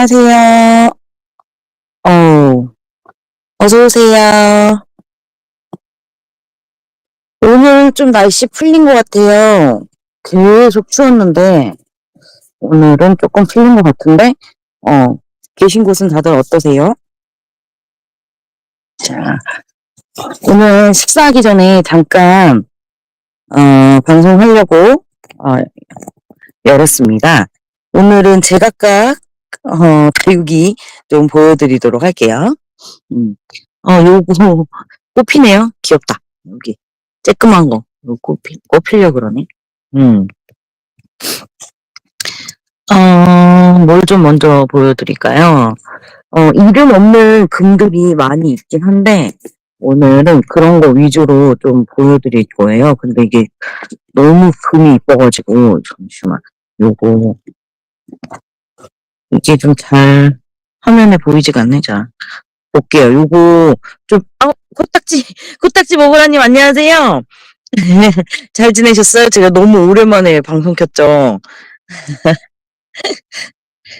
안녕하세요. 어, 어서 오세요. 오늘 좀 날씨 풀린 것 같아요. 계속 추웠는데, 오늘은 조금 풀린 것 같은데, 어, 계신 곳은 다들 어떠세요? 자, 오늘 식사하기 전에 잠깐, 어, 방송하려고, 어, 열었습니다. 오늘은 제각각, 어, 교육이 좀 보여드리도록 할게요. 음, 어, 요거, 꽃피네요. 귀엽다. 여기, 쬐끄만 거. 요거 꽃피, 꽃피려 그러네. 음. 어, 뭘 좀 먼저 보여드릴까요? 어, 이름 없는 금들이 많이 있긴 한데, 오늘은 그런 거 위주로 좀 보여드릴 거예요. 근데 이게 너무 금이 이뻐가지고, 잠시만. 요거, 이게 좀 잘 화면에 보이지가 않네. 자, 볼게요. 요거 좀, 아, 코딱지, 코딱지 먹으라님 안녕하세요. 잘 지내셨어요? 제가 너무 오랜만에 방송 켰죠.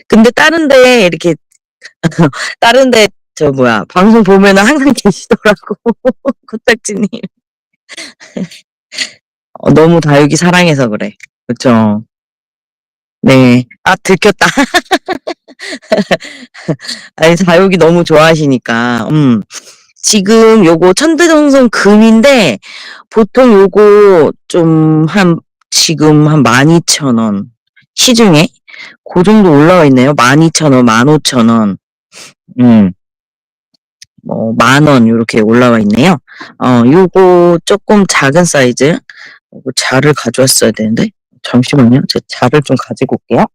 근데 다른데 이렇게 다른데 저 뭐야 방송 보면은 항상 계시더라고 코딱지님. 어, 너무 다육이 사랑해서 그래. 그쵸? 네. 아 들켰다. 아니 다육이 너무 좋아하시니까. 음. 지금 요거 천대동성 금인데 보통 요거 좀 한 지금 한 12,000원 시중에 그 정도 올라와 있네요. 12,000원, 15,000원. 음. 뭐 만원 요렇게 올라와 있네요. 어, 요거 조금 작은 사이즈. 요거 자를 가져왔어야 되는데. 잠시만요. 제 자를 좀 가지고 올게요.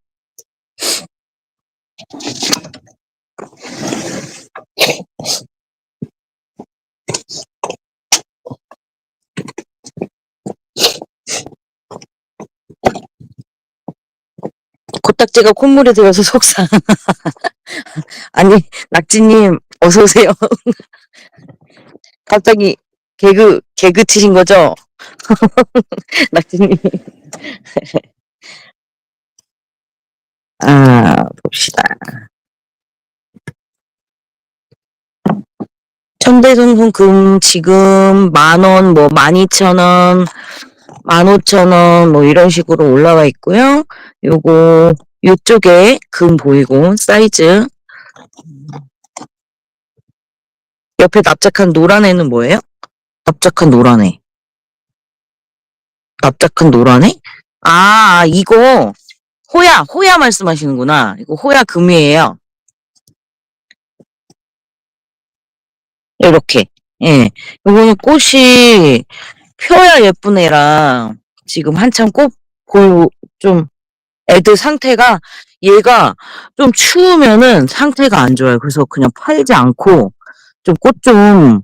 코딱지가 콧물에 들어서 속상. 아니, 낙지님, 어서오세요. 갑자기 개그, 개그 치신 거죠? 낙지님. 아, 봅시다. 천대성송금 지금 만원, 뭐, 만이천원, 만오천원, 뭐, 이런 식으로 올라와 있고요. 요거, 요쪽에 금 보이고, 사이즈. 옆에 납작한 노란 애는 뭐예요? 납작한 노란 애. 납작한 노란 애? 아, 이거, 호야, 호야 말씀하시는구나. 이거 호야 금이에요. 이렇게. 예. 이거는 꽃이 펴야 예쁜 애랑 지금 한참 꽃 볼, 좀, 애들 상태가 얘가 좀 추우면은 상태가 안 좋아요. 그래서 그냥 팔지 않고 좀 꽃 좀,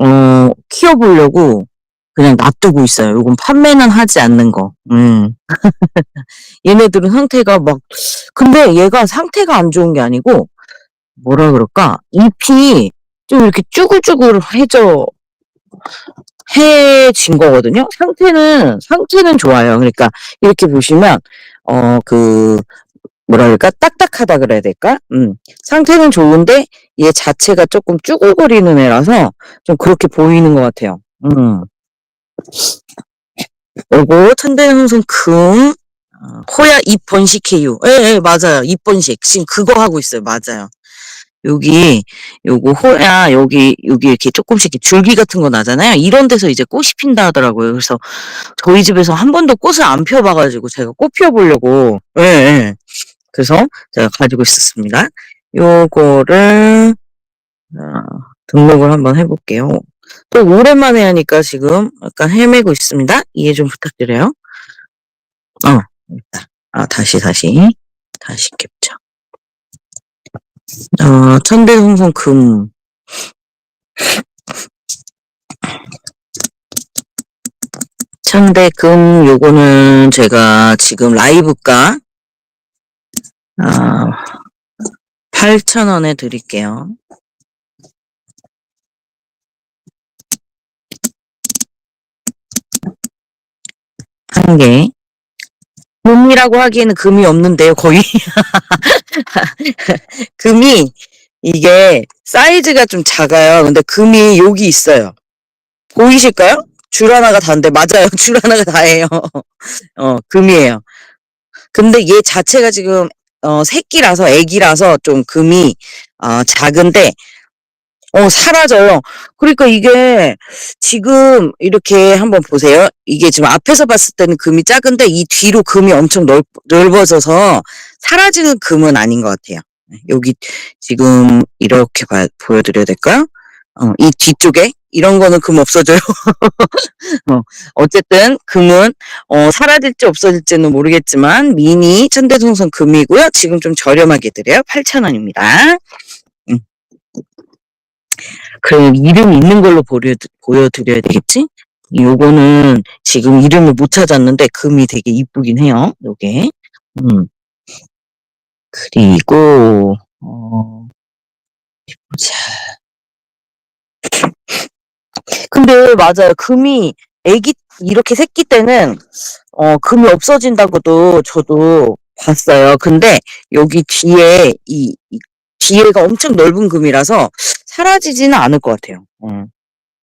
어, 키워보려고 그냥 놔두고 있어요. 요건 판매는 하지 않는 거. 음. 얘네들은 상태가 막, 근데 얘가 상태가 안 좋은 게 아니고, 뭐라 그럴까? 잎이 좀 이렇게 쭈글쭈글해져, 해진 거거든요? 상태는, 상태는 좋아요. 그러니까, 이렇게 보시면, 어, 그, 뭐라 그럴까? 딱딱하다 그래야 될까? 음. 상태는 좋은데, 얘 자체가 조금 쭈글거리는 애라서, 좀 그렇게 보이는 것 같아요. 음. 요거, 천대형성 금, 어, 호야 잎 번식해요. 예, 예, 맞아요. 잎 번식. 지금 그거 하고 있어요. 맞아요. 여기, 요거 호야, 여기, 여기 이렇게 조금씩 이렇게 줄기 같은 거 나잖아요. 이런 데서 이제 꽃이 핀다 하더라고요. 그래서 저희 집에서 한 번도 꽃을 안 피워봐가지고 제가 꽃 피워보려고, 예, 예. 그래서 제가 가지고 있었습니다. 요거를, 어, 등록을 한번 해볼게요. 또 오랜만에 하니까 지금 약간 헤매고 있습니다. 이해 좀 부탁드려요. 어. 아, 다시, 다시. 다시 캡처. 어, 천대홍성 금. 천대금, 요거는 제가 지금 라이브가, 아, 8,000원에 드릴게요. 한 개. 금이라고 하기에는 금이 없는데요, 거의. 금이, 이게, 사이즈가 좀 작아요. 근데 금이 여기 있어요. 보이실까요? 줄 하나가 다인데, 맞아요. 줄 하나가 다예요. 어, 금이에요. 근데 얘 자체가 지금, 어, 새끼라서, 애기라서 좀 금이, 어, 작은데, 어, 사라져요. 그러니까 이게 지금 이렇게 한번 보세요. 이게 지금 앞에서 봤을 때는 금이 작은데 이 뒤로 금이 엄청 넓, 넓어져서 사라지는 금은 아닌 것 같아요. 여기 지금 이렇게 봐- 보여드려야 될까요? 어, 이 뒤쪽에 이런 거는 금 없어져요. 어, 어쨌든 금은 어, 사라질지 없어질지는 모르겠지만 미니 천대동선 금이고요. 지금 좀 저렴하게 드려요. 8,000원입니다. 그럼 이름 있는 걸로 보여, 보여드려야 되겠지? 요거는 지금 이름을 못 찾았는데 금이 되게 이쁘긴 해요. 요게. 음. 그리고 어 보자. 근데 맞아요. 금이 애기 이렇게 새끼 때는 어 금이 없어진다고도 저도 봤어요. 근데 여기 뒤에 이, 이 뒤에가 엄청 넓은 금이라서 사라지지는 않을 것 같아요. 어,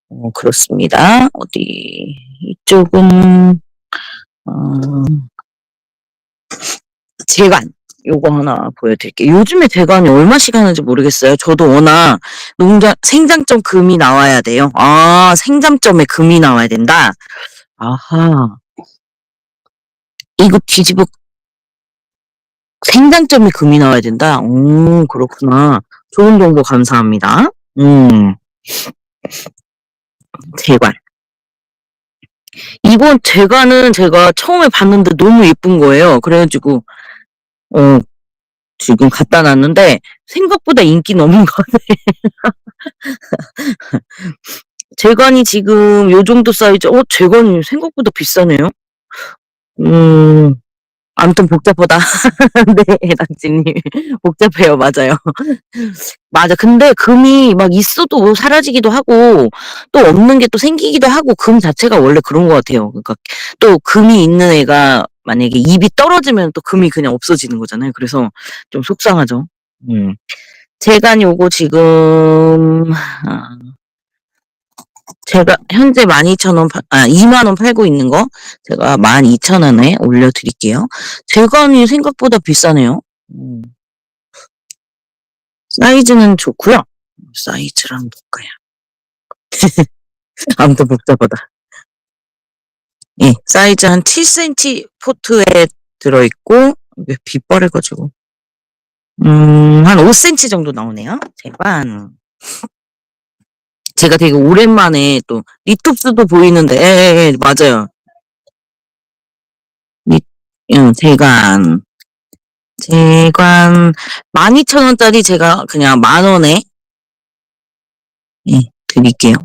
어, 그렇습니다. 어디 이쪽은 어, 재관 요거 하나 보여드릴게요. 요즘에 재관이 얼마씩 하는지 모르겠어요. 저도 워낙 농장 생장점 금이 나와야 돼요. 아 생장점에 금이 나와야 된다. 아하 이거 뒤집어 생장점에 금이 나와야 된다. 오 그렇구나. 좋은 정보 감사합니다. 음. 재관. 이번 재관은 제가 처음에 봤는데 너무 예쁜 거예요. 그래가지고, 어, 지금 갖다 놨는데, 생각보다 없는 것 같아요. 재관이 지금 요 정도 사이즈, 어, 재관이 생각보다 비싸네요. 음, 아무튼 복잡하다. 네, 낙지님. 복잡해요. 맞아요. 맞아. 근데 금이 막 있어도 사라지기도 하고, 또 없는 게 또 생기기도 하고, 금 자체가 원래 그런 것 같아요. 그러니까 또 금이 있는 애가 만약에 입이 떨어지면 또 금이 그냥 없어지는 거잖아요. 그래서 좀 속상하죠. 음. 재간 요거 지금, 아, 제가 현재 12,000원, 아, 2만원 팔고 있는 거, 제가 12,000원에 올려드릴게요. 재간이 생각보다 비싸네요. 음. 사이즈는 좋고요. 사이즈를 한번 볼까요? 아무튼 복잡하다. 예, 사이즈 한 7cm 포트에 들어있고, 빛바래가지고. 음, 한 5cm 정도 나오네요. 제관. 제가 되게 오랜만에 또, 리톱스도 보이는데, 예, 예, 예, 맞아요. 리, 음, 제관. 제관, 12,000원짜리 제가 그냥 만원에, 예, 드릴게요.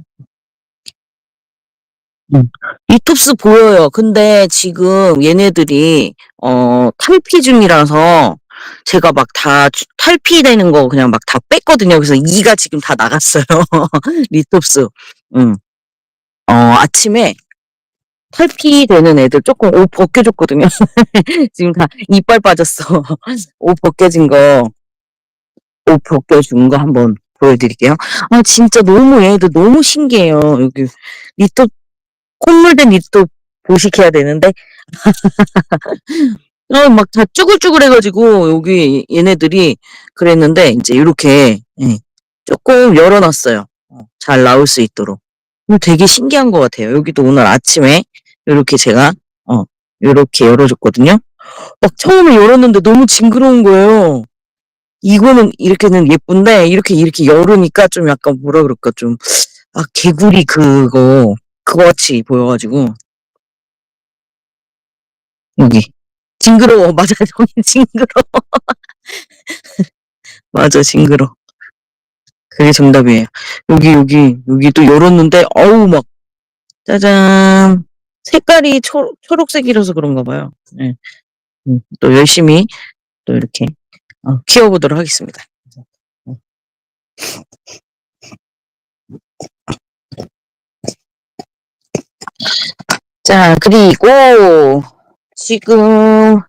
음. 리톱스 보여요. 근데 지금 얘네들이, 어, 탈피 중이라서, 제가 막 다 탈피되는 거 그냥 막 다 뺐거든요. 그래서 이가 지금 다 나갔어요. 리톱스. 음. 어, 아침에 탈피되는 애들 조금 옷 벗겨줬거든요. 지금 다 이빨 빠졌어. 옷 벗겨진 거, 옷 벗겨준 거 한번 보여드릴게요. 아, 진짜 너무 얘네들 너무 신기해요. 여기 리톱, 콧물된 리톱 보식해야 되는데. 어, 막 다 쭈글쭈글해가지고 여기 얘네들이 그랬는데 이제 이렇게 예, 조금 열어놨어요. 어, 잘 나올 수 있도록. 음, 되게 신기한 것 같아요. 여기도 오늘 아침에 이렇게 제가 어 이렇게 열어줬거든요. 막 처음에 열었는데 너무 징그러운 거예요. 이거는 이렇게는 예쁜데 이렇게 이렇게 열으니까 좀 약간 뭐라 그럴까 좀 아 개구리 그거 그거 같이 보여가지고 여기 징그러워. 맞아 저기 징그러워. 맞아 징그러 그게 정답이에요. 여기 여기 여기 또 열었는데 어우 막 짜잔. 색깔이 초, 초록색이라서 그런가 봐요. 네. 음, 또 열심히 또 이렇게 어, 키워보도록 하겠습니다. 음. 자 그리고 지금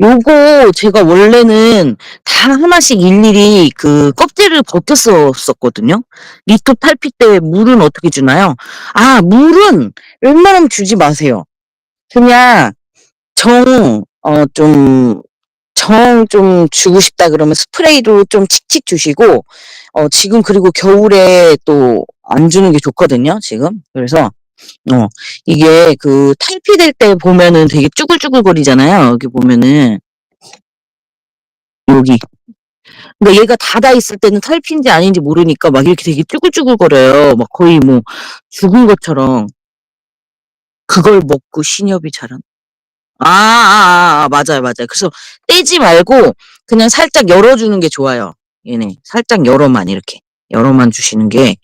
요거 제가 원래는 다 하나씩 일일이 그 껍질을 벗겼었거든요. 리토 탈피 때 물은 어떻게 주나요? 아, 물은 웬만하면 주지 마세요. 그냥 정, 어, 좀, 정 좀 주고 싶다 그러면 스프레이로 좀 칙칙 주시고, 어, 지금 그리고 겨울에 또 안 주는 게 좋거든요, 지금. 그래서, 어, 이게 그 탈피될 때 보면은 되게 쭈글쭈글거리잖아요. 여기 보면은. 여기. 그러니까 얘가 닫아 있을 때는 탈피인지 아닌지 모르니까 막 이렇게 되게 쭈글쭈글거려요. 막 거의 뭐 죽은 것처럼. 그걸 먹고 신협이 자란. 아, 아, 아, 아, 맞아요, 맞아요. 그래서 떼지 말고 그냥 살짝 열어주는 게 좋아요. 얘네. 살짝 열어만 이렇게. 열어만 주시는 게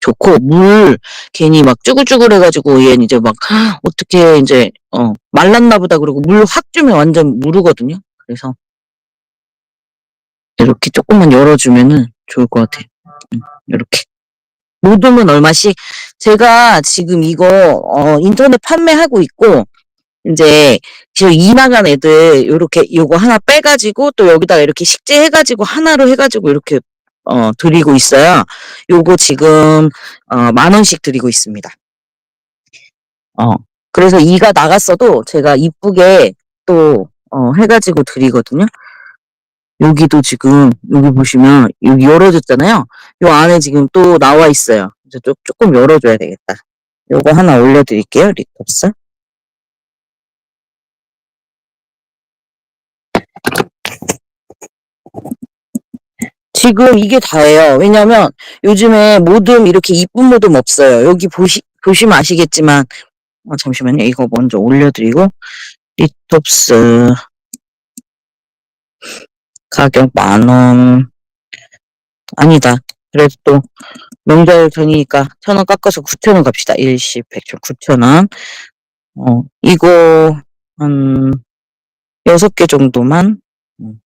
좋고, 물, 괜히 막 쭈글쭈글 해가지고 얘는 이제 막, 어떻게 이제, 어, 말랐나 보다 그러고 물 확 주면 완전 무르거든요. 그래서 이렇게 조금만 열어주면은 좋을 것 같아요. 음, 이렇게. 모둠은 얼마씩? 제가 지금 이거, 어, 인터넷 판매하고 있고, 이제, 저 이나간 애들, 요렇게, 요거 하나 빼가지고, 또 여기다가 이렇게 식재해가지고, 하나로 해가지고, 이렇게, 어, 드리고 있어요. 요거 지금, 어, 만 원씩 드리고 있습니다. 어, 그래서 이가 나갔어도 제가 이쁘게 또, 어, 해가지고 드리거든요. 여기도 지금, 여기 보시면, 여기 열어줬잖아요. 요 안에 지금 또 나와 있어요. 이제 좀, 조금 열어줘야 되겠다. 요거 하나 올려드릴게요, 리톱스. 지금 이게 다예요. 왜냐면 요즘에 모듬 이렇게 이쁜 모듬 없어요. 여기 보시, 보시면 아시겠지만, 어, 잠시만요. 이거 먼저 올려드리고, 리톱스 가격 만원. 아니다. 그래도 또 명절 전이니까 천 원 깎아서 9천 원 갑시다. 일시, 백천, 9천 원. 어, 이거 한 여섯 개 정도만 음,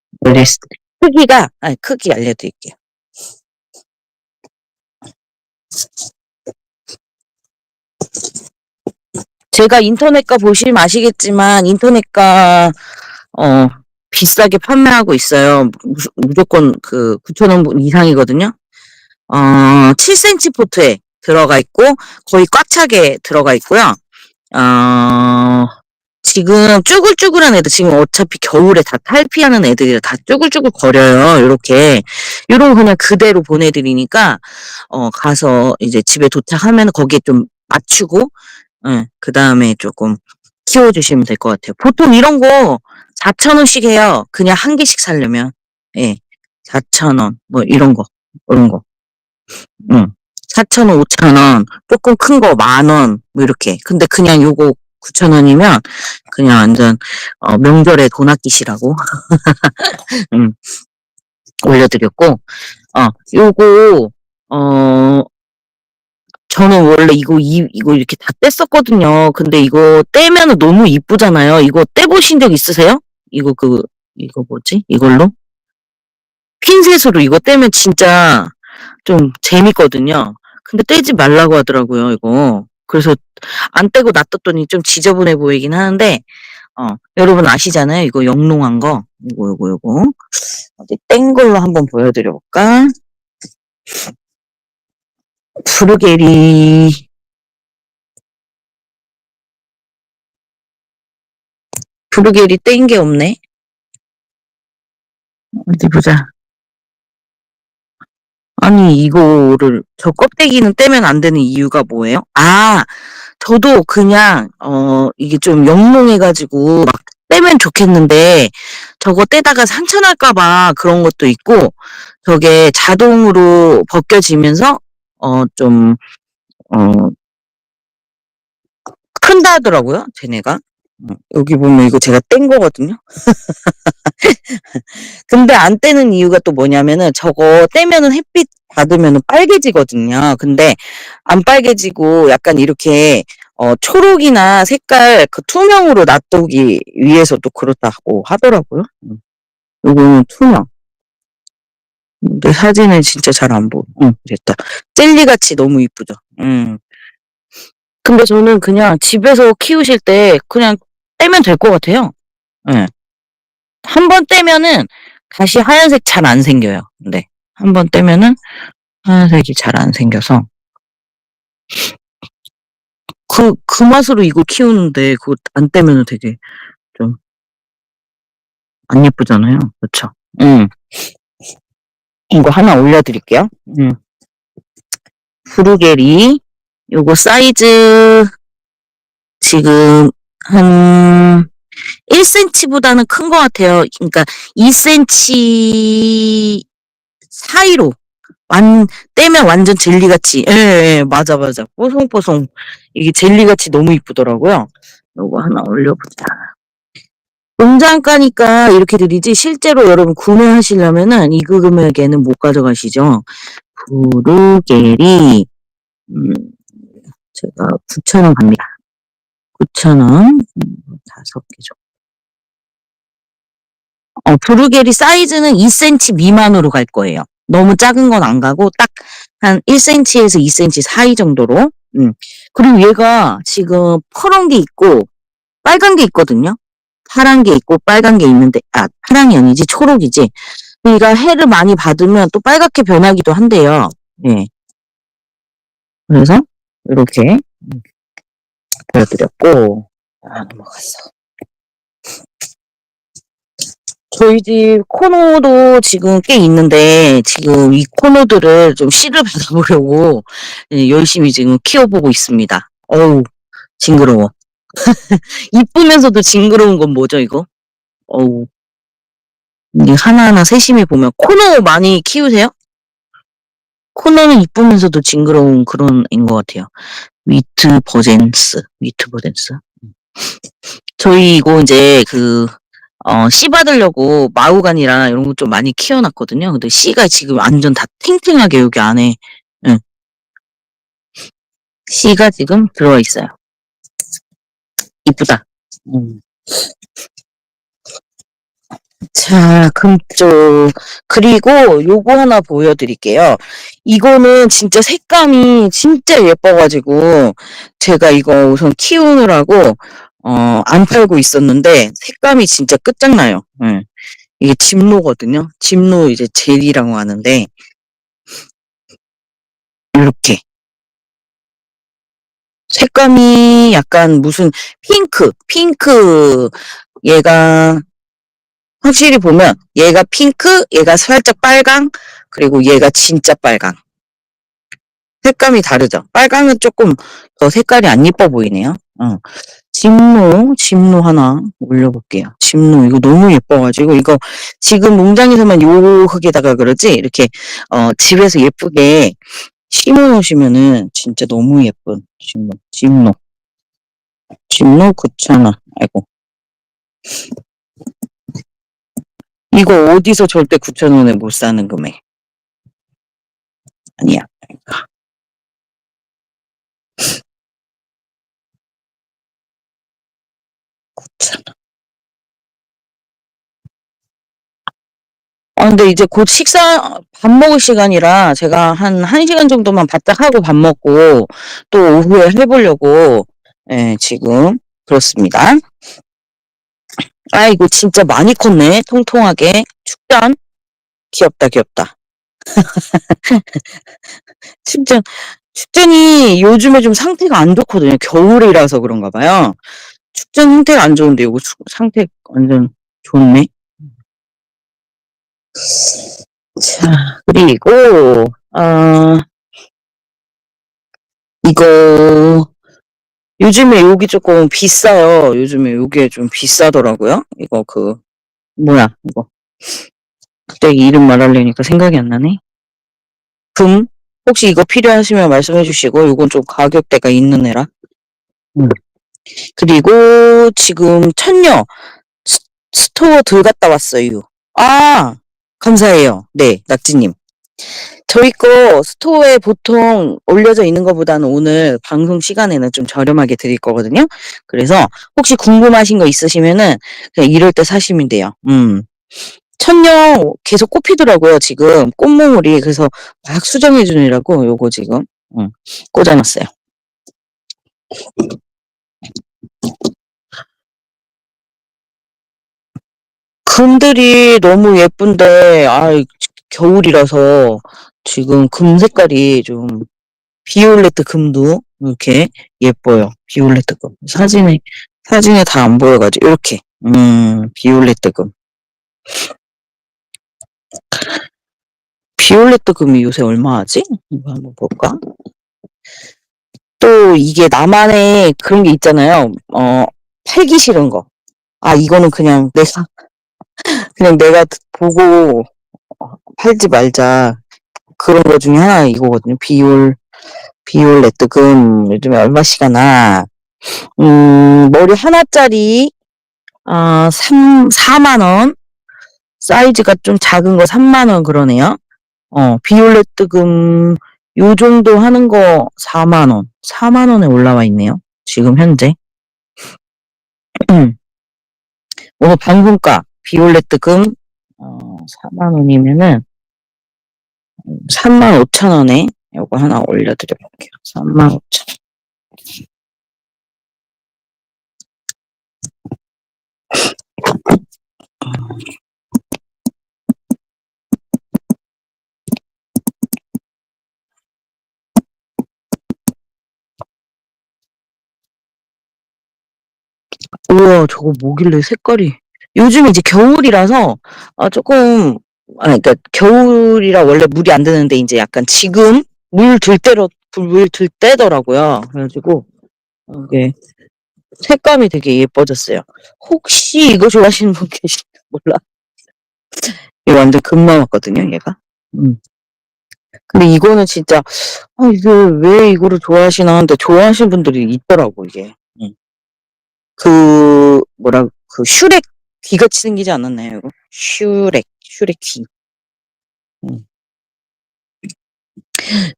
수, 크기가, 아니, 크기 알려드릴게요. 제가 인터넷가 보시면 아시겠지만, 인터넷가, 어, 비싸게 판매하고 있어요. 무, 무조건 그 9,000원 이상이거든요. 어, 7cm 포트에 들어가 있고, 거의 꽉 차게 들어가 있고요. 어, 지금 쭈글쭈글한 애들, 지금 어차피 겨울에 다 탈피하는 애들이 다 쭈글쭈글 거려요. 요렇게. 요런 거 그냥 그대로 보내드리니까, 어, 가서 이제 집에 도착하면 거기에 좀 맞추고, 예, 그 다음에 조금 키워주시면 될 것 같아요. 보통 이런 거 4,000원씩 해요. 그냥 한 개씩 사려면. 예, 4,000원, 뭐 이런 거, 이런 거. 응. 4,000원, 5,000원, 조금 큰 거 만원, 뭐 이렇게. 근데 그냥 요거 9,000원이면 그냥 완전 어, 명절에 돈 아끼시라고 음, 올려드렸고 어 요거 어 저는 원래 이거 이, 이거 이렇게 다 뗐었거든요. 근데 이거 떼면은 너무 이쁘잖아요. 이거 떼보신 적 있으세요? 이거 그 이거 뭐지? 이걸로 핀셋으로 이거 떼면 진짜 좀 재밌거든요. 근데 떼지 말라고 하더라고요, 이거. 그래서 안 떼고 놔뒀더니 좀 지저분해 보이긴 하는데, 어, 여러분 아시잖아요? 이거 영롱한 거. 이거, 요거, 요거. 어디 뗀 걸로 한번 보여드려 볼까? 브루게리. 브루게리 뗀 게 없네. 어디 보자. 아니, 이거를, 저 껍데기는 떼면 안 되는 이유가 뭐예요? 아, 저도 그냥, 어, 이게 좀 영롱해가지고, 막 떼면 좋겠는데, 저거 떼다가 상처날까봐 그런 것도 있고, 저게 자동으로 벗겨지면서, 어, 좀, 어, 큰다 하더라고요, 쟤네가. 어, 여기 보면 이거 제가 뗀 거거든요. 근데 안 떼는 이유가 또 뭐냐면은 저거 떼면은 햇빛 받으면은 빨개지거든요. 근데 안 빨개지고 약간 이렇게 어, 초록이나 색깔 그 투명으로 놔두기 위해서 또 그렇다고 하더라고요. 음. 요거는 투명. 근데 사진은 진짜 잘 안 보여. 응, 됐다. 젤리같이 너무 이쁘죠. 음. 근데 저는 그냥 집에서 키우실 때 그냥 떼면 될 것 같아요. 예. 한번 떼면은 다시 하얀색 잘 안 생겨요. 네. 한번 떼면은 하얀색이 잘 안 생겨서. 그, 그 맛으로 이거 키우는데 그거 안 떼면은 되게 좀 안 예쁘잖아요. 그쵸? 음. 이거 하나 올려드릴게요. 음. 브루게리 요거 사이즈 지금 한 1cm보다는 큰 것 같아요. 그러니까 2cm 사이로 완 떼면 완전 젤리같이 예, 예 맞아 맞아 뽀송뽀송 이게 젤리같이 너무 이쁘더라고요. 요거 하나 올려보자. 농장가니까 이렇게 드리지 실제로 여러분 구매하시려면은 이 금액에는 못 가져가시죠. 브루게리 음, 제가 9,000원 갑니다. 9,000원 다섯 개 줘. 어, 브루게리 사이즈는 2cm 미만으로 갈 거예요. 너무 작은 건 안 가고 딱 한 1cm에서 2cm 사이 정도로. 음. 그리고 얘가 지금 파란 게 있고 빨간 게 있거든요. 파란 게 있고 빨간 게 있는데 아 파랑이 아니지 초록이지. 얘가 해를 많이 받으면 또 빨갛게 변하기도 한대요. 예. 그래서 이렇게 보여드렸고 아 넘어갔어. 저희 집 코너도 지금 꽤 있는데 지금 이 코너들을 좀 씨를 받아보려고 예, 열심히 지금 키워보고 있습니다. 어우 징그러워. 이쁘면서도 징그러운 건 뭐죠 이거? 어우 하나하나 세심히 보면 코너 많이 키우세요? 코너는 이쁘면서도 징그러운 그런 인 것 같아요. 위트 버젠스, 위트 버젠스. 저희 이거 이제 그, 어, 씨 받으려고 마우간이랑 이런 거 좀 많이 키워놨거든요. 근데 씨가 지금 완전 다 탱탱하게 여기 안에, 응. 씨가 지금 들어와 있어요. 이쁘다. 음. 자, 금쪽. 그리고 요거 하나 보여드릴게요. 이거는 진짜 색감이 진짜 예뻐가지고, 제가 이거 우선 키우느라고, 어, 안 팔고 있었는데, 색감이 진짜 끝장나요. 예. 이게 집노거든요. 집노 이제 젤이라고 하는데, 이렇게. 색감이 약간 무슨 핑크, 핑크, 얘가 확실히 보면 얘가 핑크, 얘가 살짝 빨강, 그리고 얘가 진짜 빨강. 색감이 다르죠. 빨강은 조금 더 색깔이 안 예뻐 보이네요. 어. 집노, 집노 하나 올려볼게요. 집노 이거 너무 예뻐가지고 이거 지금 농장에서만 요 흙에다가 그러지 이렇게 어 집에서 예쁘게 심어 놓으시면은 진짜 너무 예쁜 집노, 집노, 집노 9,000원. 아이고. 이거 어디서 절대 9,000원에 못 사는 금액. 아니야. 9,000원. 아, 근데 이제 곧 식사, 밥 먹을 시간이라 제가 한 1시간 정도만 바짝 하고 밥 먹고 또 오후에 해보려고, 예, 지금, 그렇습니다. 아이고, 진짜 많이 컸네. 통통하게. 축전. 귀엽다, 귀엽다. 축전, 축전이 요즘에 좀 상태가 안 좋거든요. 겨울이라서 그런가 봐요. 축전 상태가 안 좋은데, 이거 축- 상태 완전 좋네. 자, 그리고, 어, 이거, 요즘에 여기 조금 비싸요. 요즘에 요게 좀 비싸더라고요. 이거 그, 뭐야, 이거. 갑자기 이름 말하려니까 생각이 안 나네. 금? 혹시 이거 필요하시면 말씀해 주시고, 요건 좀 가격대가 있는 애라. 음. 그리고 지금 천녀 스- 스토어 들어갔다 왔어요. 아, 감사해요. 네, 낙지님. 저희 거 스토어에 보통 올려져 있는 것보다는 오늘 방송 시간에는 좀 저렴하게 드릴 거거든요. 그래서 혹시 궁금하신 거 있으시면은 그냥 이럴 때 사시면 돼요. 음. 천녀 계속 꼽히더라고요, 지금. 꽃몽울이. 그래서 막 수정해 주느라고 요거 지금, 음, 꽂아놨어요. 금들이 너무 예쁜데, 아, 겨울이라서 지금 금 색깔이 좀 비올레트 금도 이렇게 예뻐요. 비올레트 금. 사진에, 사진에 다 안 보여가지고, 이렇게. 음, 비올레트 금. 비올레트 금이 요새 얼마 하지? 이거 한번 볼까? 또 이게 나만의 그런 게 있잖아요. 어, 팔기 싫은 거. 아, 이거는 그냥 내가, 그냥 내가 보고 어, 팔지 말자. 그런 거 중에 하나 이거거든요. 비올, 비올레트 금 요즘에 얼마씩 하나. 음, 머리 하나짜리, 아, 3, 4만 원. 사이즈가 좀 작은 거 3만 원 그러네요. 어, 비올레트 금, 요 정도 하는 거 4만 원. 4만 원에 올라와 있네요. 지금 현재. 오늘 방금가, 비올레트 금, 어, 4만 원이면은, 3만 5천 원에 요거 하나 올려드려 볼게요. 3만 5천 원. 우와, 저거 뭐길래 색깔이. 요즘 이제 겨울이라서, 아, 조금, 아, 그러니까 겨울이라 원래 물이 안 드는데 이제 약간 지금 물 들 때로, 물 들 때더라고요. 그래가지고, 어, 이게 색감이 되게 예뻐졌어요. 혹시 이거 좋아하시는 분 계실까 몰라. 이거 완전 금방 왔거든요, 얘가. 음. 근데 이거는 진짜, 아, 이게 왜 이거를 좋아하시나 하는데 좋아하시는 분들이 있더라고, 이게. 음. 그, 뭐라, 그 슈렉 귀같이 생기지 않았나요, 이거? 슈렉, 슈렉 귀. 음.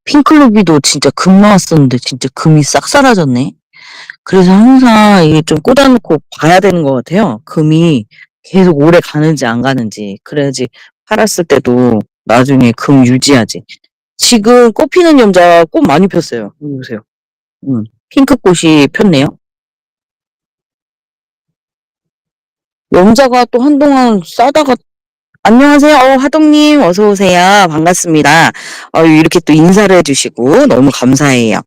핑클루비도 진짜 금 나왔었는데 진짜 금이 싹 사라졌네. 그래서 항상 이게 좀 꽂아놓고 봐야 되는 것 같아요. 금이 계속 오래 가는지 안 가는지. 그래야지 팔았을 때도 나중에 금 유지하지. 지금 꽃 피는 염자 꽃 많이 폈어요. 여기 보세요. 음, 핑크꽃이 폈네요. 염자가 또 한동안 싸다가 안녕하세요. 어, 하동님 어서 오세요. 반갑습니다. 어, 이렇게 또 인사를 해주시고 너무 감사해요.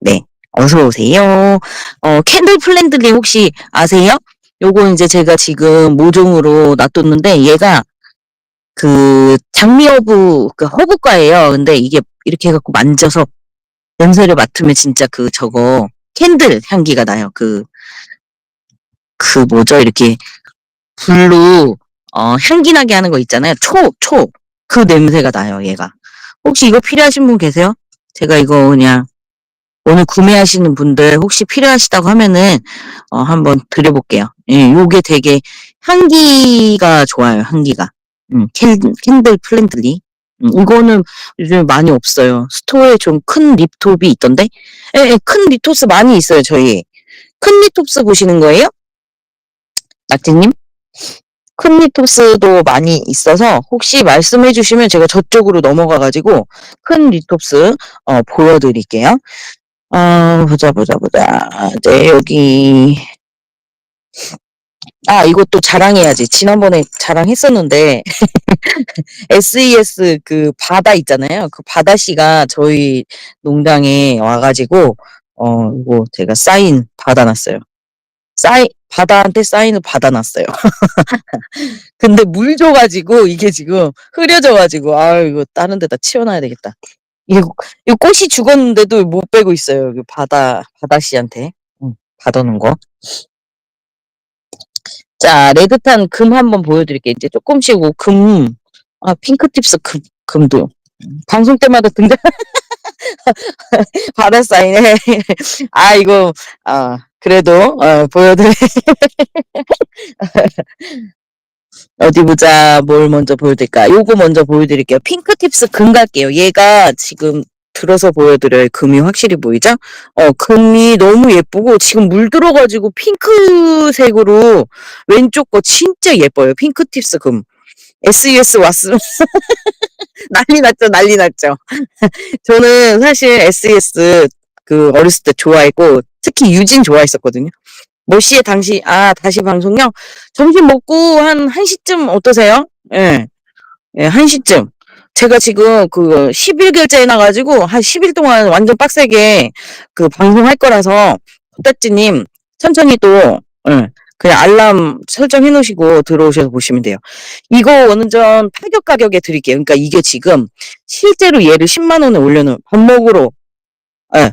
네, 어서 오세요. 어, 캔들 플랜들리 혹시 아세요? 요거 이제 제가 지금 모종으로 놔뒀는데 얘가 그 장미 허브 그 허브과예요. 근데 이게 이렇게 해갖고 만져서 냄새를 맡으면 진짜 그 저거 캔들 향기가 나요. 그 그 뭐죠? 이렇게 불로 어, 향기 나게 하는 거 있잖아요. 초, 초. 그 냄새가 나요, 얘가. 혹시 이거 필요하신 분 계세요? 제가 이거 그냥 오늘 구매하시는 분들 혹시 필요하시다고 하면은 어, 한번 드려볼게요. 예, 요게 되게 향기가 좋아요, 향기가. 음, 캔, 캔들 플랜들리. 음, 이거는 요즘 많이 없어요. 스토어에 좀 큰 립톱이 있던데? 예, 예, 큰 립톱스 많이 있어요, 저희. 큰 립톱스 보시는 거예요? 낙지님? 큰 리톱스도 많이 있어서 혹시 말씀해 주시면 제가 저쪽으로 넘어가 가지고 큰 리톱스 어, 보여드릴게요. 어, 보자 보자 보자. 네 여기 아 이것도 자랑해야지. 지난번에 자랑했었는데 SES 그 바다 있잖아요. 그 바다 씨가 저희 농장에 와가지고 어 이거 제가 사인 받아놨어요. 사인 바다한테 사인을 받아놨어요. 근데 물 줘가지고 이게 지금 흐려져가지고 아 이거 다른 데다 치워놔야 되겠다. 이게 이 꽃이 죽었는데도 못 빼고 있어요. 그 바다 바다 씨한테 응, 받아놓은 거. 자 레드탄 금 한번 보여드릴게요. 이제 조금씩 뭐 금, 아 핑크tip스 금 금도 방송 때마다 등장. 바다 사인에 아 이거 아 그래도 어, 보여드릴 어디 보자. 뭘 먼저 보여드릴까? 요거 먼저 보여드릴게요. 핑크 팁스 금 갈게요. 얘가 지금 들어서 보여드려요. 금이 확실히 보이죠? 어, 금이 너무 예쁘고 지금 물 들어가지고 핑크색으로 왼쪽 거 진짜 예뻐요. 핑크 팁스 금. SES 왔으면 난리 났죠, 난리 났죠. 저는 사실 SES 그 어렸을 때 좋아했고 특히 유진 좋아했었거든요. 몇 시에 당시, 아, 다시 방송요? 점심 먹고 한 1시쯤 어떠세요? 예. 예, 1시쯤. 제가 지금 그 10일 결제 해 놔 가지고 한 10일 동안 완전 빡세게 그 방송할 거라서 코딱지님 천천히 또, 예, 그냥 알람 설정해 놓으시고 들어오셔서 보시면 돼요. 이거 완전 타격 가격에 드릴게요. 그러니까 이게 지금 실제로 얘를 10만 원에 올려놓은 밥 먹으러, 예,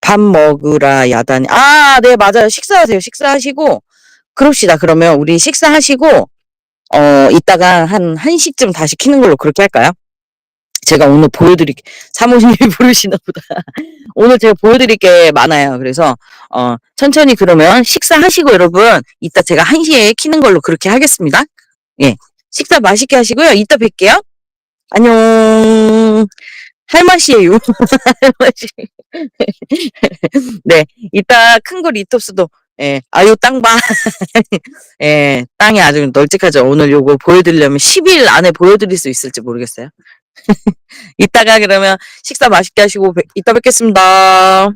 밥 먹으라 야단이. 아, 네, 맞아요. 식사하세요. 식사하시고, 그럽시다. 그러면 우리 식사하시고, 어, 이따가 한 1시쯤 다시 키는 걸로 그렇게 할까요? 제가 오늘 보여드릴, 게- 사모님이 부르시나 보다. 오늘 제가 보여드릴 게 많아요. 그래서, 어, 천천히 그러면 식사하시고 여러분, 이따 제가 1시에 키는 걸로 그렇게 하겠습니다. 예. 식사 맛있게 하시고요. 이따 뵐게요. 안녕. 할 맛이에요. 할 맛이. 네. 이따 큰거 리톱스도, 예. 아유, 땅 봐. 예. 땅이 아주 널찍하죠. 오늘 요거 보여드리려면 10일 안에 보여드릴 수 있을지 모르겠어요. 이따가 그러면 식사 맛있게 하시고, 뵙- 이따 뵙겠습니다.